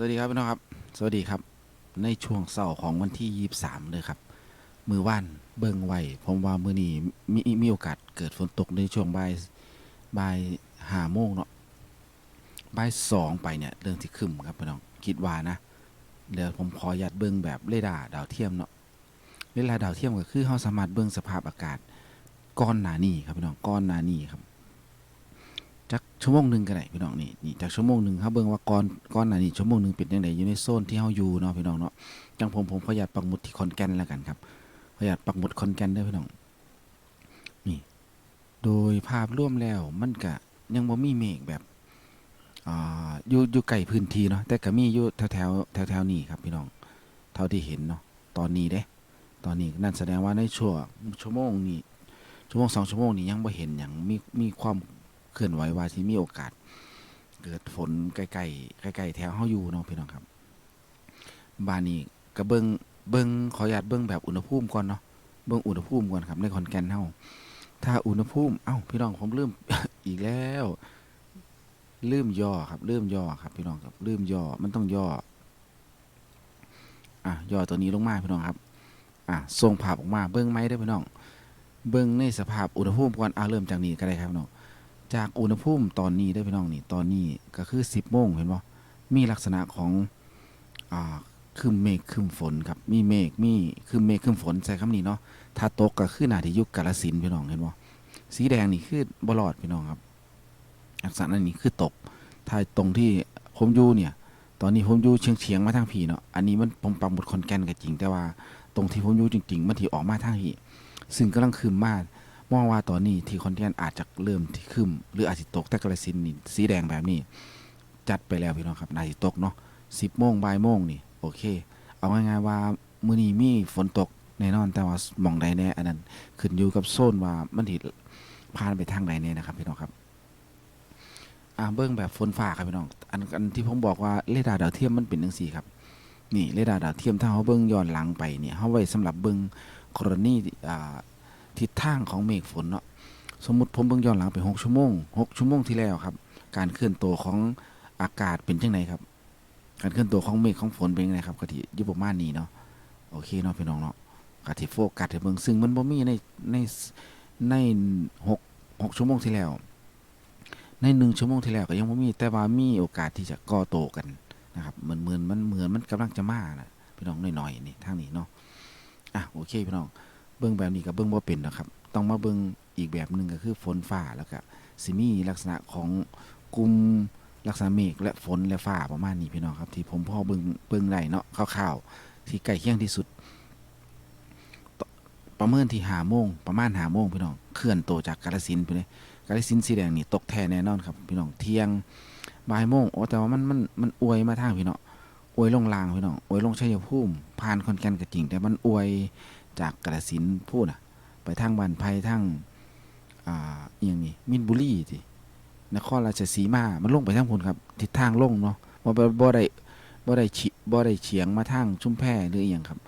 สวัสดีครับพี่น้องครับ สวัสดีครับ ในช่วงเสาร์ของวันที่ยี่สามเลยครับ มือว่านเบิ่งไว้ผมว่ามือนี้มีมีโอกาสเกิดฝนตกในช่วงบ่ายบ่ายห้าโมงเนาะบ่ายสองไปเนี่ยเรื่องที่ขึ้นครับพี่น้องคิดว่านะเดี๋ยวผมขออนุญาตเบิ่งแบบเรดาร์ดาวเทียมเนาะเรดาร์ดาวเทียมก็คือเราสามารถเบิ่งสภาพอากาศก้อนหนานี่ครับพี่น้องก้อนหนานี่ครับ ชั่วโมงหนึ่งก็ได้พี่น้องนี่นี่จากชั่วโมงหนึ่งเขาเบิ่งว่าก่อนก่อนหน้านี้ชั่วโมงหนึ่งเป็นยังไงอยู่ในโซนที่เฮาอยู่เนาะพี่น้องเนาะจังผมผมขออนุญาตปักหมุดที่คอนแกนแล้วกันครับขออนุญาตปักหมุดคอนแกนเด้พี่น้องนี่โดยภาพรวมแล้วมันก็ยังบ่มีเมฆแบบอ่าอยู่อยู่ใกล้พื้นที่เนาะแต่ก็มีอยู่แถวแถวแถวแถวนี้ครับพี่น้องเท่าที่เห็นเนาะตอนนี้เด้ ตอนนี้นั่นแสดงว่าในช่วงชั่วโมงนี้ชั่วโมงสองชั่วโมงนี้ยังบ่เห็นอย่างมีมีความ เคลื่อนไหวว่าที่มีโอกาส เกิดฝนใกล้ๆใกล้ๆแถวเฮาอยู่เนาะพี่น้องครับบ้านนี้ก็เบิ่งเบิ่งขออนุญาตเบิ่งแบบอุณหภูมิก่อนเนาะเบิ่งอุณหภูมิก่อนครับในขอนแก่นเฮาถ้าอุณหภูมิเอ้าพี่น้องผมลืมอีกแล้วลืมย่อครับลืมย่อครับ พี่น้องครับลืมย่อมันต้องย่ออะย่อตัวนี้ลงมาพี่น้องครับอะส่งภาพออกมาเบิ่งไหมเด้พี่น้อง เบิ่งในสภาพอุณหภูมิก่อนอะเริ่มจากนี้ก็ได้ครับพี่น้อง จากอุณหภูมิตอนนี้ได้พี่น้องนี่ตอนนี้ก็คือ 10โมงเห็นบ่มีลักษณะของอ่าครึมเมฆคึมฝนครับมีเมฆมีครึมเมฆคึมฝนใช้คำนี้เนาะถ้าตกก็คือหนาที่ยุคกาลสินพี่น้องเห็นบ่สีแดงนี่คือบ่รอดพี่น้องครับลักษณะนี้คือตกถ้าตรงที่ผมอยู่เนี่ย ตอนนี้ผมอยู่เชียงเชียงๆมาทางผีเนาะอันนี้มันผมปักหมุดคอนแก่นก็จริง แต่ว่าตรงที่ผมอยู่จริง ๆ มันที่ออกมาทางผีซึ่งกำลังคืมมาก มองว่าตอนนี้ที่คอนเทนต์อาจจะเริ่มที่ขึ้นหรืออาจจะตกแต่กระสินนี่สีแดงแบบนี้ จัดไปแล้วพี่น้องครับนาจะตกเนาะสิบโมงบ่ายโมงนี่โอเค เอาง่ายๆว่ามื้อนี้มีฝนตกแน่นอนแต่ว่าหมองใดแน่อันนั้นขึ้นอยู่กับโซนว่ามันถิผ่านไปทางใดแน่นะครับพี่น้องครับอ่าเบิ่งแบบฝนฟ้าครับพี่น้องอันอันที่ผมบอกว่าเรดาร์ดาวเทียมมันเป็นจังซี่ครับนี่เรดาร์ดาวเทียมถ้าเฮาเบิ่งย้อนหลังไปเนี่ยเฮาไว้สำหรับเบิ่งกรณีอ่า ทิศทางของเมฆฝนเนาะสมมติผมเบิ่งย้อนหลังไปหกชั่วโมงหกชั่วโมงที่แล้วครับ การเคลื่อนตัวของอากาศเป็นจังไดครับ การเคลื่อนตัวของเมฆของฝนเป็นจังไดครับกะทิยู่ประมาณนี้เนาะโอเคเนาะพี่น้องเนาะกะทิโฟกัสเบิ่งซึ่งมันบ่มีในในในหกหกชั่วโมงที่แล้ว ในหนึ่งชั่วโมงที่แล้วก็ยังบ่มีแต่ว่ามีโอกาสที่จะก่อโตกันนะครับเหมือนเหมือนมันเหมือนมันกำลังจะมานะพี่น้องหน่อยๆนี่ทางนี้เนาะอะโอเคพี่น้อง เบิ่งแบบนี้ก็เบิ่งบ่เป็นนะครับ ต้องมาเบิ่งอีกแบบหนึ่งก็คือฝนฟ้าแล้วก็สิมีลักษณะของกลุ่มลักษณะเมฆและฝนและฟ้าประมาณนี้พี่น้องครับ ที่ผมพ่อเบิ่งเบิ่งได้เนาะคร่าวๆที่ใกล้เคียงที่สุด ประเมินที่หาโมงประมาณหาโมงพี่น้องเคลื่อนตัวจากกาฬสินไปเลยกาฬสินสีแดงนี่ตกแท้แน่นอนครับพี่น้องเที่ยงบ่ายโมงโอ้แต่ว่ามันมันมันอวยมาทางพี่น้องอวยลงลางพี่น้องอวยลงชัยภูมิผ่านคอนแก่นก็จริง แต่มันอวย จากกระสินพูดอะไปทางบ้านไผ่ทางอ่าอย่างนี้มินบุรีที่นครราชสีมา มันลงไปทางพุนครับทิศทางลงเนาะบ่บ่บ่ได้บ่ได้ฉิบ่ได้เฉียงมาทางชุมแพหรืออหย่างครับ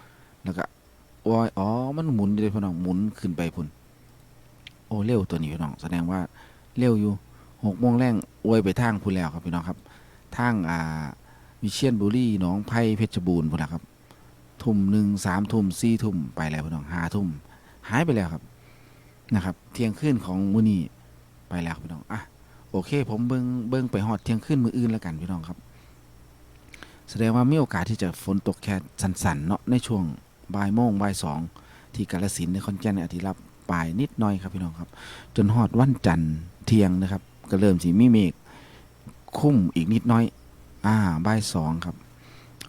แล้วก็โอ้ยอ๋อ มันหมุนอยู่เลยพี่น้องหมุนขึ้นไปพุ่น โอ้เร็วตัวนี้พี่น้องแสดงว่าเร็วอยู่หกโมงแรงอวยไปทางพุ่นแล้วครับพี่น้องครับ ทางอ่าวิเชียนบุรีหนองไผ่เพชรบูรณ์พุ่นนะครับ ทุ่มหนึ่งสามทุ่มสี่ทุ่มไปแล้วพี่น้องห้าทุ่มหายไปแล้วครับนะครับ เที่ยงคืนของมื้อนี้ไปแล้วพี่น้องอะโอเค ผมเบิ้งเบิ้งไปฮอดเที่ยงคืนมืออื่นแล้วกันพี่น้องครับ แสดงว่ามีโอกาสที่จะฝนตกแค่สันๆเนาะในช่วงบ่ายโมงบ่ายสองที่กาฬสินในคอนแกนอาทิตย์รับปลายนิดหน่อยครับพี่น้องครับ จนฮอดวันจันทร์เที่ยงนะครับ ก็เริ่มสีมีเมฆคุ้มอีกนิดน้อย อ่าบ่ายสองครับ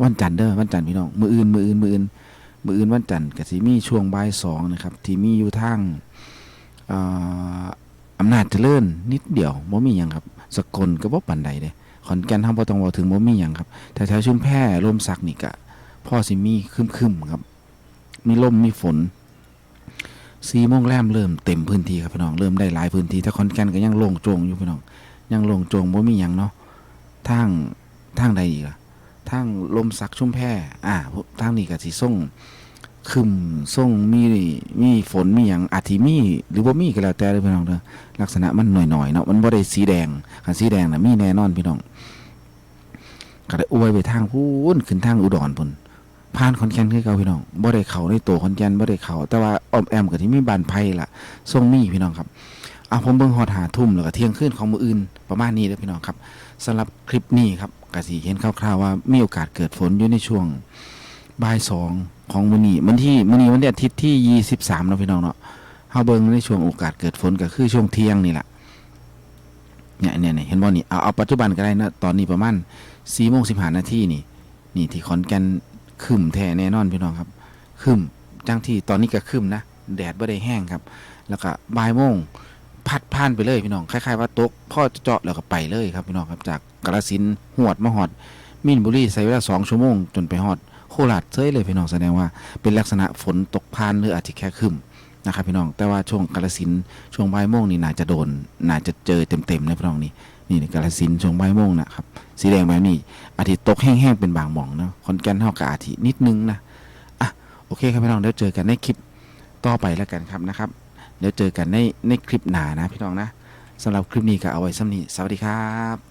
วันจันทร์เด้อวันจันทร์พี่น้องมืออื่นมืออื่นมืออื่นมืออื่นวันจันทร์ก็สิมีช่วงบ่ายสองนะครับที่มีอยู่ทางอ่าอำนาจเจริญนิดเดียวบ่มีหยังครับ สกลก็บ่ปานใดเด้ขอนแก่นเฮาบ่ต้องว้าถึงบ่มีหยังครับแต่แถวชุมแพร่ลมสักนี่ก็พ่อสิมีครึมๆครับ มีลมมีฝน4โมงแรมเริ่มเต็มพื้นที่ครับพี่น้องเริ่มได้หลายพื้นที่แต่ขอนแก่นก็ยังโล่งโจงอยู่พี่น้องยังโล่งโจงบ่มีหยังเนาะทางทางใดอีกล่ะ ทางลมสักชุ่มแพอ่าทางนี้ก็สิส่งคึมส่งมีมีฝนมีหยังอาจสิมี หรือบ่มีก็แล้วแต่เลยพี่น้องเด้อลักษณะมันหน่อยๆเนาะมันบ่ได้สีแดงคันสีแดงน่ะมีแน่นอนพี่น้องก็ได้อวยไปทางพูนขึ้นทางอุดรพุ่นผ่านขอนแก่นคือเก่าพี่น้องบ่ได้เข้าในตัวขอนแก่นบ่ได้เข้าแต่ว่าอ้อมแอมก็ที่มีบ้านไผ่ล่ะทรงมีพี่น้องครับ อะผมเบิ่งฮอดหาทุ่มแล้วก็เที่ยงคืนของมืออื่นประมาณนี้เด้อพี่น้องครับสำหรับคลิปนี้ครับก็สิเห็นคร่าวๆว่ามีโอกาสเกิดฝนอยู่ในช่วงบ่ายสองของมื้อนี้มื้อที่มื้อนี้วันอาทิตย์ที่ 23เนาะพี่น้องเนาะเฮาเบิ่งในช่วงโอกาสเกิดฝนก็คือช่วงเที่ยงนี่แหละเนี่ยเนี่ยเนี่ยเห็นบ่นี่เอาเอาปัจจุบันก็ได้นะตอนนี้ประมาณสี่โมงสิบห้านาทีนี่นี่ที่ขอนแก่นคึมแท้แน่นอนพี่น้องครับคึมจังที่ตอนนี้ก็คึมนะแดดบ่ได้แห้งครับ แล้วก็บ่ายโมง พัดผ่านไปเลยพี่น้องคล้ายๆว่าตกพ่อเจาะแล้วก็ไปเลยครับพี่น้องครับจากกระสินหวดมาหอดมินบุรีใช้เวลาสองชั่วโมงจนไปหอดโคราชเซยเลยพี่น้องแสดงว่าเป็นลักษณะฝนตกพานหรืออาจจะแค่คึมนะครับพี่น้องแต่ว่าช่วงกระสินช่วงบ่ายโมงนี่น่าจะโดนน่าจะเจอเต็มๆนะพี่น้องนี่นี่กาลสินช่วงบ่ายโมงนะครับสีแดงแบบนี้อาทิตย์ตกแห้งๆเป็นบางหม่องเนาะคอนแกนเท่ากับอาทิตย์นิดนึงนะอะโอเคครับพี่น้องเดี๋ยวเจอกันในคลิปต่อไปแล้วกันครับนะครับ เดี๋ยวเจอกันในในคลิปหน้านะพี่น้องนะสำหรับคลิปนี้ก็เอาไว้สำนี้สวัสดีครับ